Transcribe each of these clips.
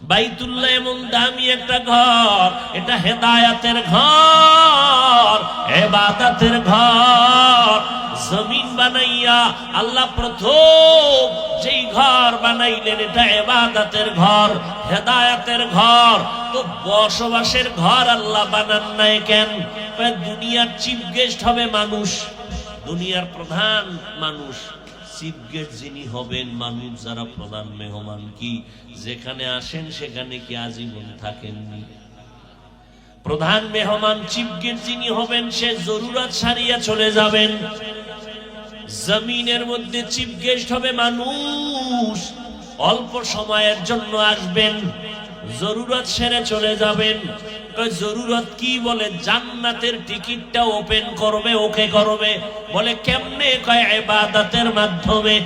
বাইতুল্লাহ এমন দামি একটা ঘর, এটা হেদায়াতের ঘর, এবাদাতের ঘর। জমিন বানাইয়া আল্লাহ প্রথম যেই ঘর বানাইলেন, এটা এবাদাতের ঘর, হেদায়াতের ঘর। তো বসবাসের ঘর আল্লাহ বানান নাই কেন? দুনিয়ার চিফ গেস্ট হবে মানুষ, দুনিয়ার প্রধান মানুষ। চিফ যিনি হবেন মানুষ যারা প্রধান মেহমান কি? যেখানে আসেন সেখানে কি আজীবন থাকেননি? প্রধান মেহমান, চিফ গেস্ট যিনি হবেন, সে জরুরত সারিয়া চলে যাবেন। জমিনের মধ্যে চিফ গেস্ট হবে মানুষ। অল্প সময়ের জন্য আসবেন। জরুরত সেরে চলে যাবেন। জরুরত কি বলে, জান্নাতের টিকিটটা ওপেন করবে, ওকে করবে। বলে, কেমনে কয় এবাদাতের মাধ্যমে।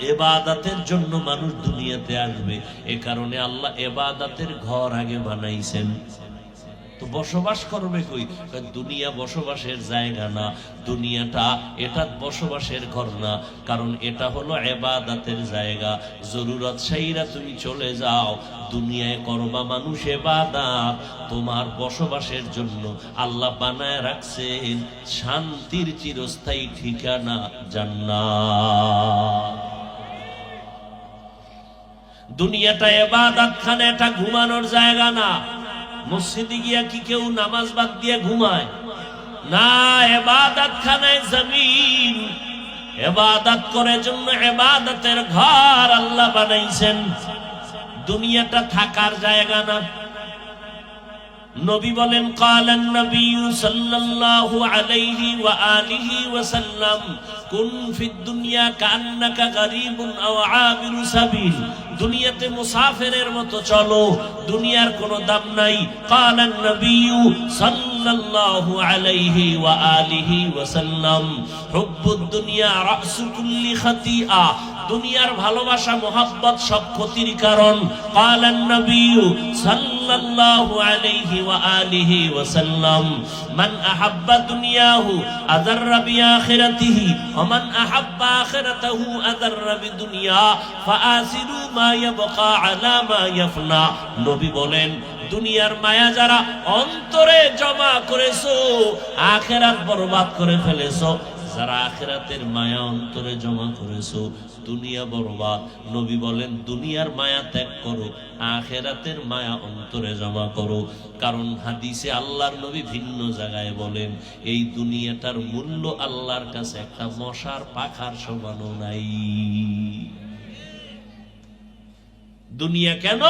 এবাদাতের জন্য মানুষ দুনিয়াতে আসবে। এ কারণে আল্লাহ এবাদাতের ঘর আগে বানাইছেন। তো বসবাস করবে কই? দুনিয়া বসবাসের জায়গা না, দুনিয়াটা এটা বসবাসের ঘর না, কারণ এটা হলো এবাদাতের জায়গা। জরুরত সাইরা তুমি চলে যাও, দুনিয়ায় করবা মানুষ এবাদাত। তোমার বসবাসের জন্য আল্লাহ বানায় রাখছেন শান্তির চিরস্থায়ী ঠিকানা জান্নাত। দুনিয়াটা এবাদাত খানে এটা ঘুমানোর জায়গা না। মসজিদে গিয়া কি কেউ নামাজ বাদ দিয়ে ঘুমায়? না, এবাদাত খানায় জমিন। এবাদাত করে জন্য এবাদাতের ঘর আল্লাহ বানাইছেন। দুনিয়াটা থাকার জায়গা না। নবী বলেন, কালান নবী সাল্লাল্লাহু আলাইহি ওয়া আলিহি ওয়া সাল্লাম কুন ফিদ দুনিয়া কান্নাকা গরীবুন আও আবিরু সাবিল। দুনিয়াতে মুসাফিরের মতো চলো, দুনিয়ার কোনো দাম নাই। কালান নবী সাল্লাল্লাহু আলাইহি ওয়া আলিহি ওয়া সাল্লাম হুব্বুদ দুনিয়া রাসু কুল্লি খাতিআ। দুনিয়ার ভালোবাসা, মোহাব্বত সব ক্ষতির কারণ। দুনিয়ার মায়া যারা অন্তরে জমা করেছ, আখেরাত বরবাদ করে ফেলেছো। যারা আখেরাতের মায়া অন্তরে জমা করেছ, দুনিয়া বরবাদ নবী বলেন, দুনিয়ার মায়া ত্যাগ করো, আখেরাতের মায়া অন্তরে জমা করো। কারণ হাদিসে আল্লাহর নবী ভিন্ন জায়গায় বলেন, এই দুনিয়াটার মূল্য আল্লাহর কাছে একটা মশার পাখার সমানও নাই। দুনিয়া কেন?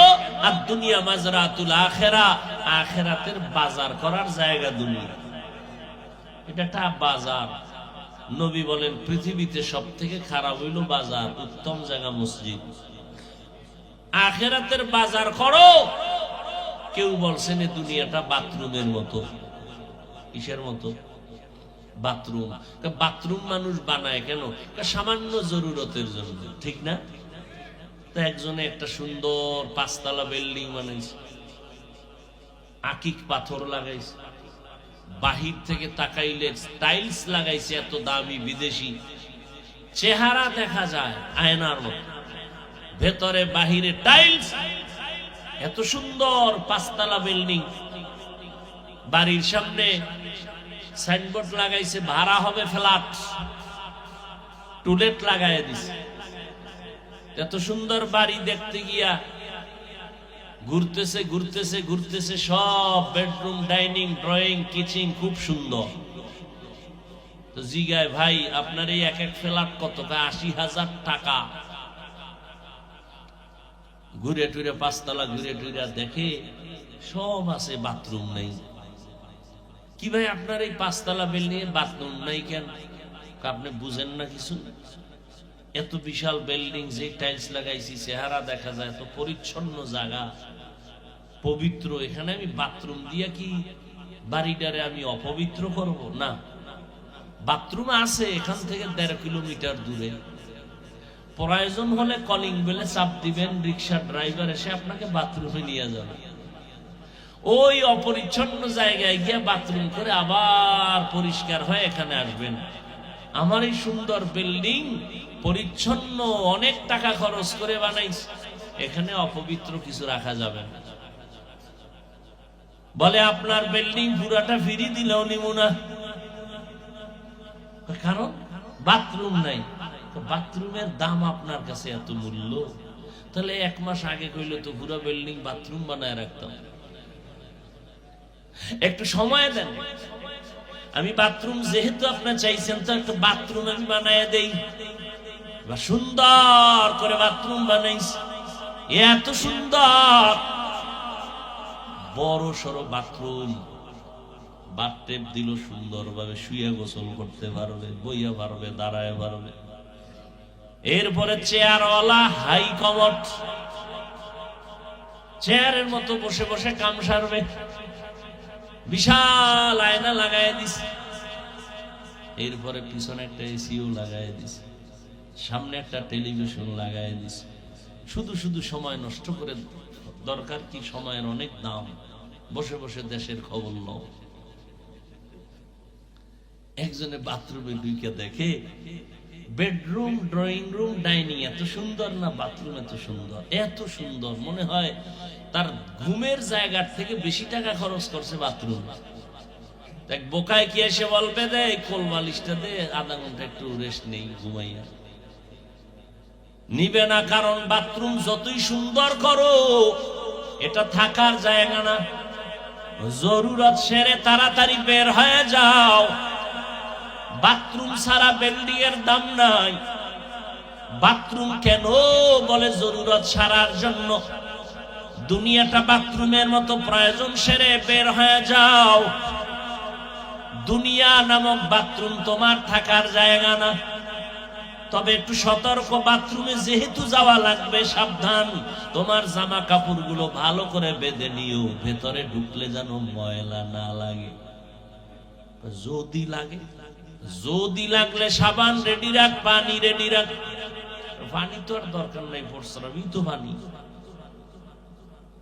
আর দুনিয়া মাজরাতুল আখেরা, আখেরাতের বাজার করার জায়গা দুনিয়া। এটা একটা বাজার। নবী বলেন, পৃথিবীতে সব থেকে খারাপ হইল বাজার, উত্তম জায়গা মসজিদ। আখেরাতের বাজার করো কেউ বলছেন এই দুনিয়াটা বাথরুমের মতো। কিসের মতো? বাথরুম। বাথরুম মানুষ বানায় কেন? সামান্য জরুরতের জন্য, ঠিক না? তো একজনে একটা সুন্দর পাঁচতলা বিল্ডিং বানাইছে। আকিক পাথর লাগাইছে। বাহির থেকে তাকাইলে টাইলস লাগাইছে এত দামি বিদেশি। চেহারা দেখা যায় আয়নার মতো। ভেতরে, বাহিরে টাইলস। এত সুন্দর পাঁচতলা বিল্ডিং। বাড়ির সামনে সাইনবোর্ড লাগাইছে, ভাড়া হবে ফ্ল্যাট। টুলেট লাগাই দিছে। এত সুন্দর বাড়ি দেখতে গিয়া ঘুরতেছে ঘুরতেছে ঘুরতেছে, সব বেডরুম ডাইনিং ড্রয়িং কিচেন খুব সুন্দর। তো জিগায়, ভাই, আপনার এই এক এক ফ্ল্যাট কত? আশি হাজার টাকা। ঘুরে টুরে, পাঁচতলা ঘুরে টুরে দেখে সব আছে বাথরুম নেই। কি ভাই, আপনার এই পাঁচতলা বিল্ডিং এ বাথরুম নাই কেন? আপনি বুঝেন না কিছু? এত বিশাল বিল্ডিং যে টাইলস লাগাইছি, চেহারা দেখা যায়, এত পরিচ্ছন্ন জায়গা। পবিত্র, এখানে আমি বাথরুম দিয়া কি বাড়িটারে আমি অপবিত্র করব? না। বাথরুম আছে, এখান থেকে দেড় কিলোমিটার দূরে। প্রয়োজন হলে কলিং বেলে চাপ দিবেন, রিক্সা ড্রাইভার এসে আপনাকে বাথরুমে নিয়ে যাবে। ওই অপরিচ্ছন্ন জায়গায় গিয়ে বাথরুম করে আবার পরিষ্কার হয়ে এখানে আসবেন। আমার এই সুন্দর বিল্ডিং পরিচ্ছন্ন, অনেক টাকা খরচ করে বানাইছে। এখানে অপবিত্র কিছু রাখা যাবে না। বলে, আপনার বিল্ডিং পুরাটা ফিরি দিলেও নিব না। কারণ? বাথরুম নাই। বাথরুমের দাম আপনার কাছে এত মূল্য? তাহলে এক মাস আগে কইলে তো পুরো বিল্ডিং বাথরুম বানায় রাখতাম। একটু সময় দেন। আমি বাথরুম যেহেতু আপনার চাইছেন, তো একটু বাথরুম আমি বানায় দেই। বা সুন্দর করে বাথরুম বানাইছি। এত সুন্দর! বড় সড়ো বাথরুম। বাথটেপ দিল সুন্দরভাবে, শুয়ে গোসল করতে পারবে, বইয়া পারবে, দাঁড়ায় পারবে। এরপরে চেয়ারওয়ালা হাই কমট চেয়ারের মতো বসে বসে কাম সারবে। বিশাল আয়না লাগাই দিস এরপরে পিছনে একটা এসিও লাগাই দিস সামনে একটা টেলিভিশন লাগাই দিস শুধু শুধু সময় নষ্ট করে দরকার কি সময়ের অনেক দাম? বসে বসে দেশের খবর লও একজনে বাথরুমে ঢুকে দেখে, বেডরুম, ড্রয়িং রুম, ডাইনিং, এত সুন্দর না, বাথরুম এত সুন্দর এত সুন্দর। মনে হয় তার ঘুমের জায়গার থেকে বেশি টাকা খরচ করছে বাথরুম। দেখ, বোকায় কি এসে বলবে দে কোল বালিশটা দে, আধা ঘণ্টা একটু রেস্ট নেই, ঘুমাইয়া। নিবে না কারণ বাথরুম যতই সুন্দর করো এটা থাকার জায়গা না। জরুরত সেরে তাড়াতাড়ি বের হয়ে যাও। বাথরুম সারা বিল্ডিং এর দাম নাই। বাথরুম কেন বলে জরুরত সারার জন্য? দুনিয়াটা বাথরুমের মতো প্রয়োজন সেরে বের হয়ে যাও। দুনিয়া নামক বাথরুম তোমার থাকার জায়গা না। তবে একটু সতর্ক, বাথরুমে যেহেতু যাওয়া লাগবে, সাবধান। তোমার জামা কাপড়গুলো ভালো করে বেঁধে নিও, ভেতরে ঢুকলে যেন ময়লা না লাগে। যদি লাগে, যদি লাগলে সাবান রেডি রাখ, পানি রেডি রাখ। পানি তো আর দরকার নাই, প্রস্রাবই তো পানি।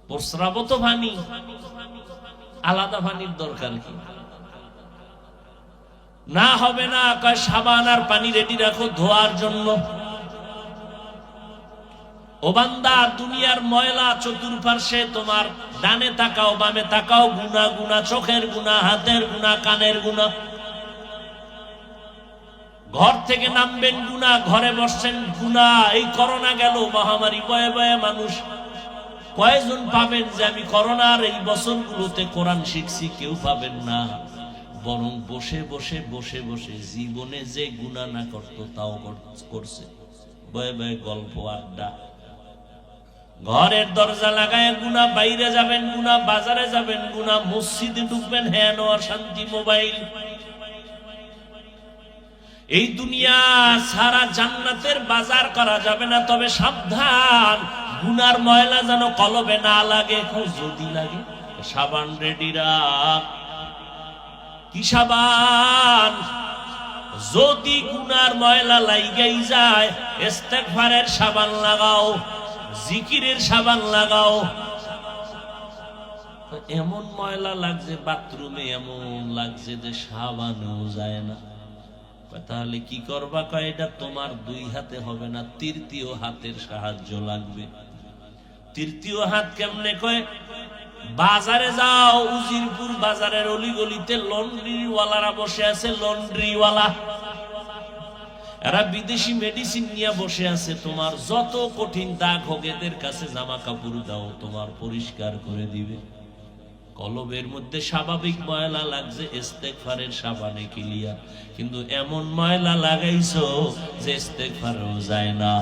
প্রস্রাবও তো পানি। আলাদা পানির দরকার কি? না হবে না, কয় সাবান আর পানি রেডি রাখো ধোয়ার জন্য। ও বান্দা, দুনিয়ার ময়লা চতুর্পার্শ্বে তোমার ডানে তাকাও, বামে তাকাও, গুনা গুনা, চোখের গুনা, হাতের গুনা, কানের গুনা। ঘর থেকে নামবেন গুনা, ঘরে বসছেন গুনা, এই করোনা গেল, মহামারী বয়ে বয়ে মানুষ। কয়জন পাবেন যে আমি করোনার এই বছরগুলোতে কোরআন শিখছি, কেউ পাবেন না। বরং বসে বসে বসে বসে জীবনে যে গুণা না করত, তাও করছে। বয়ে বয়ে গল্প, আড্ডা। ঘরের দরজা লাগায় গুনা বাইরে যাবেন গুনা বাজারে যাবেন গুনা মসজিদে ঢুকবেন হ্যাঁ নেওয়ার শান্তি, মোবাইল। এই দুনিয়া সারা জান্নাতের বাজার করা যাবে না, তবে সাবধান। গুনার ময়লা যেন কলবে না লাগে যদি লাগে, সাবান রেডি রাখ কি সাবান? যদি গুনার ময়লা লাইগাই যায়, ইস্তেগফারের সাবান লাগাও, জিকিরের সাবান লাগাও। এমন ময়লা লাগছে, বাথরুমে এমন লাগছে যে সাবানও যায় না। তাহলে কি করবা? কয়, এটা তোমার দুই হাতে হবে না, তৃতীয় হাতের সাহায্য লাগবে। তৃতীয় হাত কেমনে কয়? বাজারে যাও, উজিরপুর বাজারের অলিগলিতে লন্ড্রিওয়ালারা বসে আছে, লন্ড্রিওয়ালা। এরা বিদেশি মেডিসিন নিয়ে বসে আছে, তোমার যত কঠিন দাগ হোক এদের কাছে জামা কাপড় দাও, তোমার পরিষ্কার করে দিবে। কলবের মধ্যে স্বাভাবিক ময়লা লাগছে, ইস্তেগফারের সাবানে কিলিয়া কিন্তু এমন ময়লা লাগাইছো যে ইস্তেগফারও যায় না।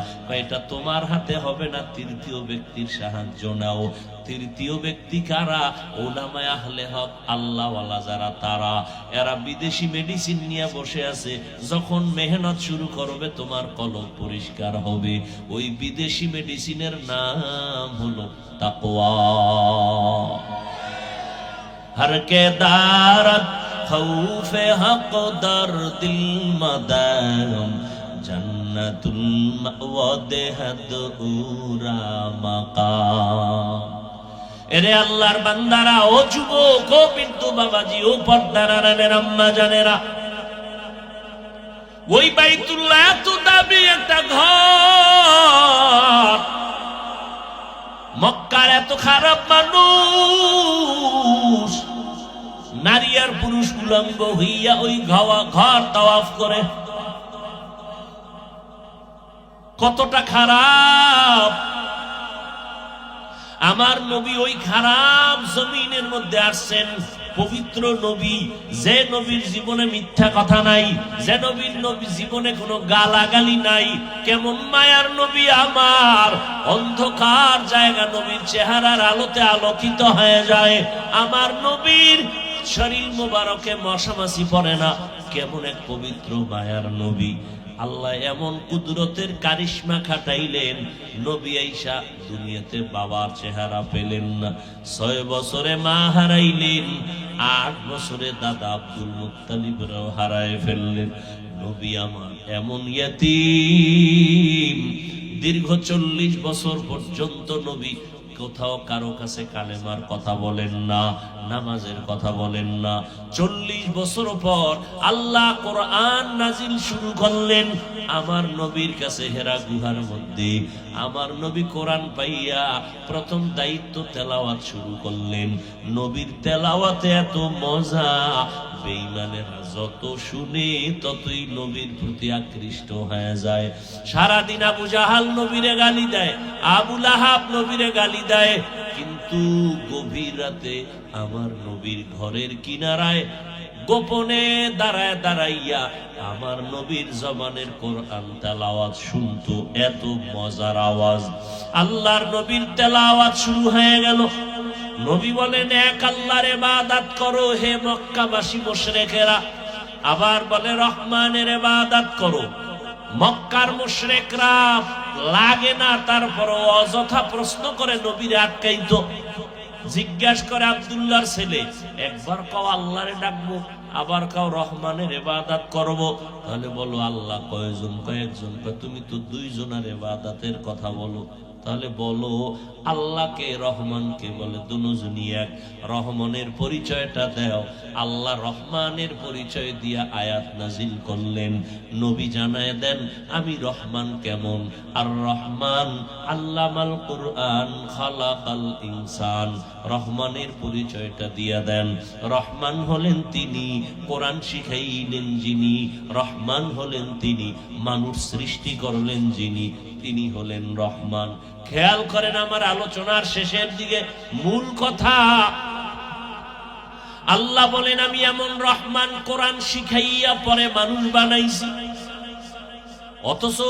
এটা তোমার হাতে হবে না, তৃতীয় ব্যক্তির সাহায্য নাও। তৃতীয় ব্যক্তি কারা? ওলামায় আহলে হক, আল্লাহওয়ালা যারা তারা। এরা বিদেশি মেডিসিন নিয়ে বসে আছে। যখন মেহনত শুরু করবে, তোমার কলব পরিষ্কার হবে। ওই বিদেশি মেডিসিনের নাম হলো তাকওয়া। ہر کے دارت خوف حق در دل مدام جنت المعود حد اورا مقام এরে আল্লাহর বান্দারা, ও যুবক, ও বিন্দু বাবাজি, ও পর্দারানের আম্মা জানেরা ওই বাইতুল্লাহ এত দাবি একটা ঘর মক্কার এত খারাপ মানুষ। নারী আর পুরুষ উলঙ্গ হইয়া ওই ঘাওয়া, ঘর তাওয়াফ করে। কতটা খারাপ। আমার নবী ওই খারাপ জমিনের মধ্যে আসছেন। পবিত্র নবী, যে নবীর জীবনে মিথ্যা কথা নাই, যে নবীর নবী জীবনে কোনো গালাগালি নাই, কেমন মায়ার নবী আমার। অন্ধকার জায়গা নবীর চেহারার আলোতে আলোকিত হয়ে যায়। আমার নবীর শরীর মোবারকে মশামাছি পড়ে না। কেমন এক পবিত্র মায়ার নবী। আল্লাহ এমন কুদরতের কারিশমা খাটাইলেন, নবী আইসা দুনিয়াতে বাবার চেহারা পেলেন না। ছয় বছরে মা হারাইলেন, আট বছরে দাদা আব্দুল মুত্তালিবরাও হারায় ফেললেন। নবী আমার এমন ইয়াতিম, দীর্ঘ চল্লিশ বছর পর্যন্ত নবী কোথাও কারও কাছে কালেমার কথা বলেন না, নামাজের কথা বলেন না। চল্লিশ বছর পর আল্লাহ কোরআন নাজিল শুরু করলেন, আমার নবীর কাছে হেরা গুহার মধ্যে। আমার নবী কোরআন পাইয়া প্রথম দায়িত্ব তেলাওয়াত শুরু করলেন। নবীর তেলাওয়াতে এত মজা, বেঈমানেরা যত শুনে ততই নবীর প্রতি আকৃষ্ট হয়ে যায়। সারাদিন আবু জাহাল নবীরে গালি দেয় আবুল আহাব নবীরে গালি দেয়, কিন্তু গভীর রাতে আমার নবীর ঘরের কিনারায় গোপনে দাঁড়ায় দাঁড়াইয়া আমার নবীর জবানের কোরআন তেলাওয়াত শুনতো, এত মজার আওয়াজ। আল্লাহর নবীর তেলাওয়াত শুরু হয়ে গেল। নবী বলেন, এক আল্লাহর ইবাদত করো, হে মক্কাবাসী, মুশরিকেরা আবার বলে, রহমানের ইবাদত করো। মক্কার মুশরিকরা লাগে না তারপর অযথা প্রশ্ন করে নবীর আটকাইতো। জিজ্ঞাসা করে আব্দুল্লাহর ছেলে, একবার কাও আল্লাহরে ডাকবো, আবার কাও রহমানের এবাদাত করব। তাহলে বলো, আল্লাহ কয়জন কয়েকজন কয় তুমি তো দুইজনের এবাদাতের কথা বলো। তাহলে বলো, আল্লাহকে রহমানকে বলে দুজনই এক। রহমানের পরিচয়টা দেও। আল্লাহ রহমানের পরিচয় দিয়া আয়াত নাজিল করলেন। নবী জানায় দেন, আমি রহমান কেমন? আর রহমান আল্লামাল কোরআন খালাকাল ইনসান। রহমানের পরিচয়টা দিয়া দেন। রহমান হলেন তিনি, কোরআন শিখাইলেন যিনি। রহমান হলেন তিনি, মানুষ সৃষ্টি করলেন যিনি। তিনি হলেন রহমান। খেয়াল করেন আমার আলোচনার শেষের দিকে মূল কথা। আল্লাহ বলেন, আমি এমন রহমান কোরআন শিখাইয়া পরে মানুষ বানাইছি। অথচ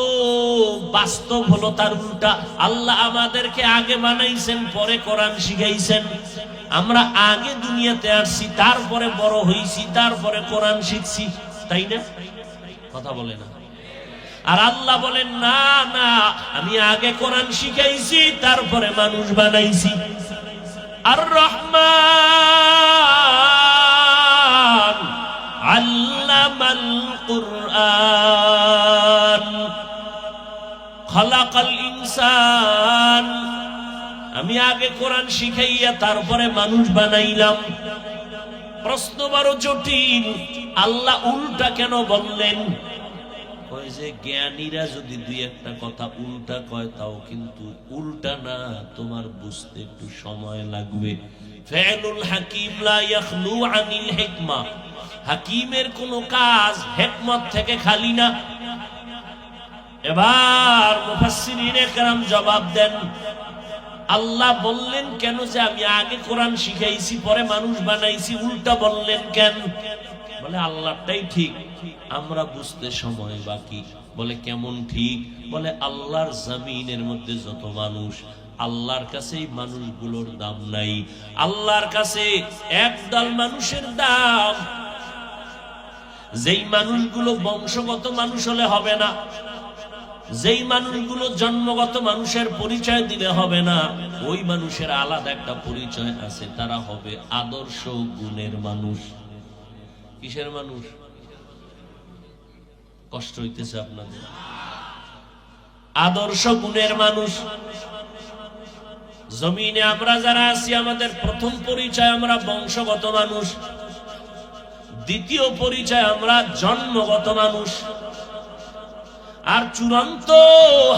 বাস্তব হলো তার উল্টা। আল্লাহ আমাদেরকে আগে বানাইছেন, পরে কোরআন শিখাইছেন। আমরা আগে দুনিয়াতে আসছি, তারপরে বড় হইছি, তারপরে কোরআন শিখছি। তাই না? কথা বলে না। আর আল্লাহ বলেন, না না, আমি আগে কোরআন শিখাইছি, তারপরে মানুষ বানাইছি। আর রহমান আল্লামাল কুরআন। খালাকাল ইনসান। আমি আগে কোরআন শিখাইয়া, তারপরে মানুষ বানাইলাম। প্রশ্ন বড় জটিল। আল্লাহ উল্টা কেন বললেন? কয় যে জ্ঞানীরা যদি দুই একটা কথা উল্টা কয়, তাও কিন্তু উল্টা না। তোমার বুঝতে একটু সময় লাগবে। হাকিমের কোন কাজ হেকমত থেকে খালি না। এবার মুফাসসিরিনে জবাব দেন, আল্লাহ বললেন কেন যে আমি আগে কোরআন শিখাইছি, পরে মানুষ বানাইছি, উল্টা বললেন কেন? বলে, আল্লাহটাই ঠিক, আমরা বুঝতে সময় বাকি। বলে, কেমন ঠিক? বলে, আল্লাহর জমিনের মধ্যে যত মানুষ, আল্লাহর কাছে মানুষগুলোর দাম নাই। আল্লাহর কাছে একদল মানুষের দাম। যেই মানুষগুলো বংশগত মানুষ হলে হবে না। যেই মানুষগুলো জন্মগত মানুষের পরিচয় দিলে হবে না, ওই মানুষের আলাদা একটা পরিচয় আছে, তারা হবে আদর্শ গুণের মানুষ। কিসের মানুষ? কষ্ট হইতেছে আপনাদের। আদর্শ গুণের মানুষ। জমিনে আমরা যারা আছি, আমাদের প্রথম পরিচয় আমরা বংশগত মানুষ। দ্বিতীয় পরিচয় আমরা জন্মগত মানুষ। আর চূড়ান্ত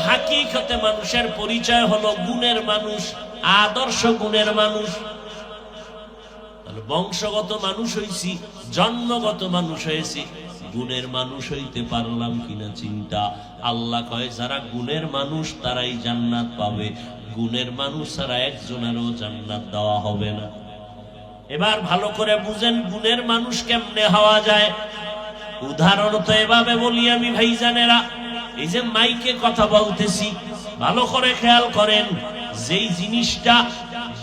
হাকিকতে মানুষের পরিচয় হলো গুণের মানুষ, আদর্শ গুণের মানুষ। তাহলে বংশগত মানুষ হইছি, জন্মগত মানুষ হয়েছি গুণের মানুষ হইতে পারলাম কিনা চিন্তা। আল্লাহ কয়, যারা গুণের মানুষ তারাই জান্নাত পাবে, গুণের মানুষ ছাড়া একজনেরও জান্নাত দেওয়া হবে না। এবার ভালো করে বুঝেন, গুণের মানুষ কেমনে হওয়া যায়। উদাহরণ তো এভাবে বলি আমি ভাই ভাইজানেরা, এই যে মাইকে কথা বলতেছি, ভালো করে খেয়াল করেন, যেই জিনিসটা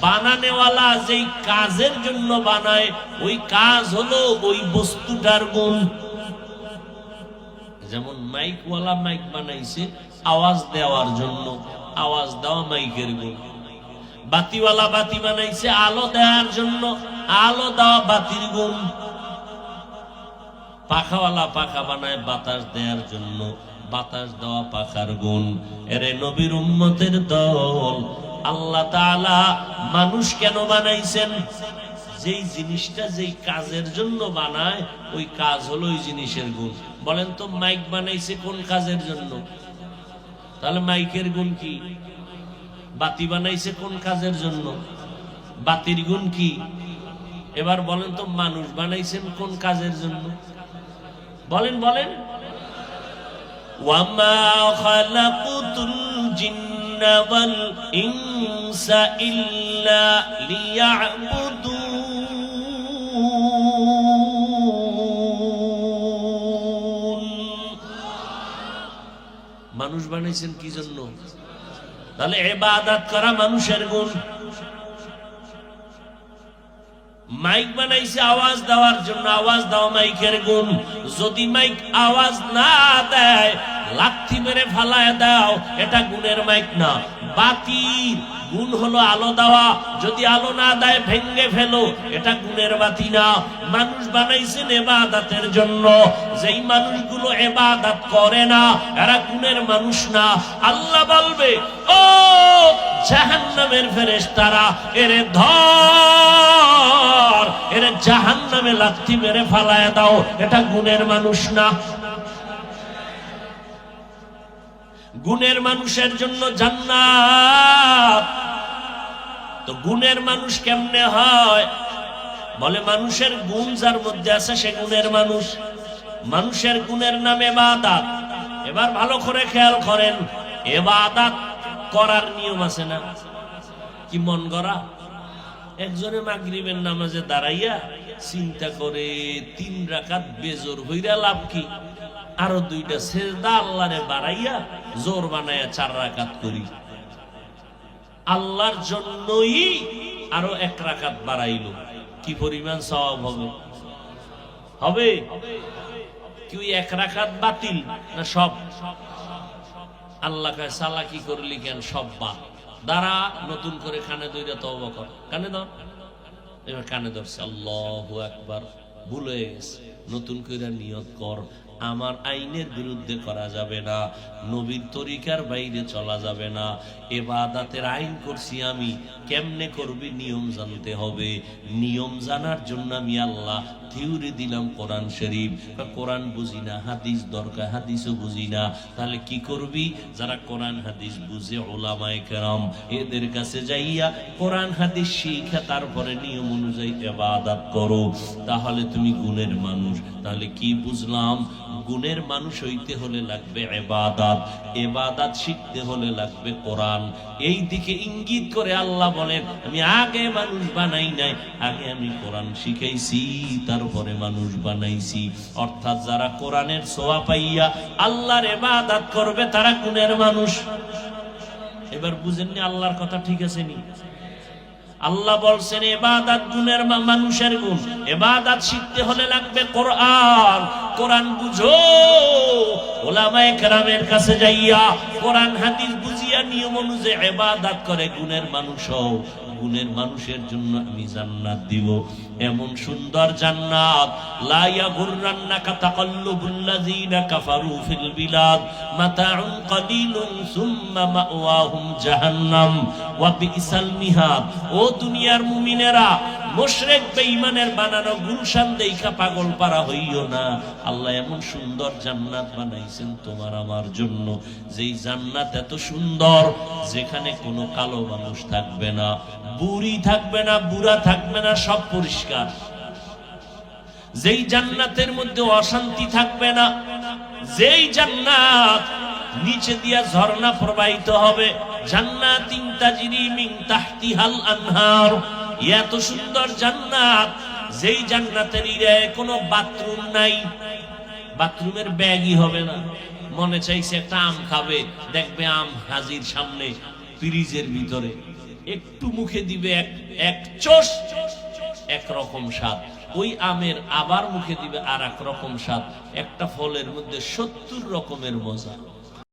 বানানেওয়ালা যেই কাজের জন্য বানায়, ওই কাজ হলো ওই বস্তুটার গুণ। যেমন মাইকওয়ালা মাইক বানাইছে, আওয়াজ দেওয়ার জন্য। আওয়াজ দেওয়া মাইকের গুণ। বাতিওয়ালা বাতি বানাইছে, আলো দেওয়ার জন্য। আলো দেওয়া বাতির গুণ। পাখাওয়ালা পাখা বানায়, বাতাস দেওয়ার জন্য। বাতাস দেওয়া পাখার গুণ। এরে নবীর উম্মতের দল আল্লাহ মানুষ কেন বানাইছেন? যেই জিনিসটা যেই কাজের জন্য বানায়, ওই কাজ হলো ওই জিনিসের গুণ। বলেন তো, মাইক বানাইছে কোন কাজের জন্য? তাহলে মাইকের গুণ কি? বাতি বানাইছে কোন কাজের জন্য? বাতির গুণ কি? এবার বলেন তো, মানুষ বানাইছেন কোন কাজের জন্য? বলেন বলেন। ওয়াল ইনসা ইল্লা লিয়াবুদুন মানুষ বানাইছেন কি জন্য? তাহলে এবাদাত করা মানুষের গুণ। মাইক বানাইছে, আওয়াজ দেওয়ার জন্য আওয়াজ দেওয়া মাইকের গুণ। যদি মাইক আওয়াজ না দেয় লাথি মেরে ফালায় দাও, এটা গুণের মাইক না। বাতির গুণ হলো আলো দেওয়া। যদি আলো না দেয় ভেঙ্গে ফেলো, এটা গুণের বাতি না। মানুষ বানাইছেন এবাদাতের জন্য। যেই মানুষগুলো এবাদাত করে না, এরা গুণের মানুষ না। আল্লাহ বলবে, ও জাহান্নামের ফেরেশতারা, এরে ধর, এরে জাহান্নামে লাথি মেরে ফালায় দাও, এটা গুণের মানুষ না। গুণের মানুষের জন্য জান্নাত। তো গুণের মানুষ কেমনে হয়? বলে মানুষের গুণ যার মধ্যে আছে সে গুণের মানুষ। মানুষের গুণের নামে বাদাত এবার ভালো করে খেয়াল করেন, এবাদাত করার নিয়ম আছে না? কি মন করা একজনে মাগরিবের নামাজে দাঁড়াইয়া চিন্তা করে, তিন রাকাত বেজোর হইরা লাভ কি? আরও দুইটা সেজদা আল্লাহরে বাড়াইয়া জোর বানাইয়া চার রাকাত করি। আল্লাহর জন্যই আরও এক রাকাত বাড়াইলো। কি পরিমাণ সওয়াব হবে? হবে? কি এক রাকাত বাতিল না সব? আল্লাহ কয়, সালা কি করলি কেন? সব বাদ। দাঁড়া, নতুন করে কানে দইরা তওবা কর। কানে ধর। এবার কানে ধরছে, আল্লাহু একবার ভুল গেছে। নতুন করে নিয়ত কর। আমার আইনের বিরুদ্ধে করা যাবে না, নবীর তরিকার বাইরে চলা যাবে না। এবাদাতের আইন করছি আমি, কেমনে করবি নিয়ম জানতে হবে। নিয়ম জানার জন্য আমি আল্লাহ থিউরি দিলাম কোরআন শরীফ। কোরআন বুঝি না, হাদিস দরকার, হাদিসও বুঝি না। তাহলে কি করবি? যারা কোরআন, হাদিস বুঝে ওলামায়ে কেরাম, এদের কাছে যাইয়া কোরআন, হাদিস শিখা তারপরে নিয়ম অনুযায়ী এবাদাত করো। তাহলে তুমি গুণের মানুষ। তাহলে কি বুঝলাম? গুণের মানুষ হইতে হলে লাগবে এবাদাত এবাদাত শিখতে হলে লাগবে কোরআন। এই দিকে ইঙ্গিত করে আল্লাহ বলেন, আমি আগে মানুষ বানাই নাই, আগে আমি কোরআন শিখাইছি, তারপরে মানুষ বানাইছি। অর্থাৎ যারা কোরআনের সোয়া পাইয়া আল্লাহর এবাদাত করবে, তারা গুণের মানুষ। এবার বুঝেননি আল্লাহর কথা ঠিক আছে নি? আল্লাহ বলছেন, এবাদাত গুণের মানুষের গুণ। এবাদাত শিখতে হলে লাগবে কোরআন। কোরআন বুঝো। ওলামায়ে কেরামের কাছে যাইয়া কোরআন, হাদিস বুঝিয়া নিয়ম অনুযায়ী এবাদাত করে, গুণের মানুষ হও। গুণের মানুষের জন্য আমি জান্নাত দিব। এমন সুন্দর জান্নাত। লা ইয়াগুররান্নাকা তাকাল্লুবুল্লাযীনা কাফারু ফিল বিলাদ। মাতাউন কালিলুন সুম্মা মাওয়াহুম জাহান্নাম। ওয়া বিসাল মিহাদ। ও দুনিয়ার মুমিনেরা মোশরেক বেঈমানের বানানো গুলশান দেইখা পাগল পারা হইও না। আল্লাহ এমন সুন্দর জান্নাত বানাইছেন তোমার আমার জন্য। যেই জান্নাত এত সুন্দর, যেখানে কোনো কালো মানুষ থাকবে না, বুড়ি থাকবে না, বুড়া থাকবে না, সব পরিষ্কার। যেই জান্নাতের মধ্যে অশান্তি থাকবে না, যেই জান্নাত নিচে দিয়া ঝর্ণা প্রবাহিত হবে, জান্নাতিন তাজরি মিন তাহতিহাল আনহার। এত সুন্দর জান্নাত, যেই জান্নাতের ইরায় কোনো বাথরুম নাই। বাথরুমের ব্যাগই হবে না। মনে চাইছে একটা আম খাবে, দেখবে আম হাজির সামনে ফ্রিজের ভিতরে। একটু মুখে দিবে এক এক চোষ একরকম স্বাদ। ওই আমের আবার মুখে দিবে আর এক রকম স্বাদ। একটা ফলের মধ্যে সত্তর রকমের মজা।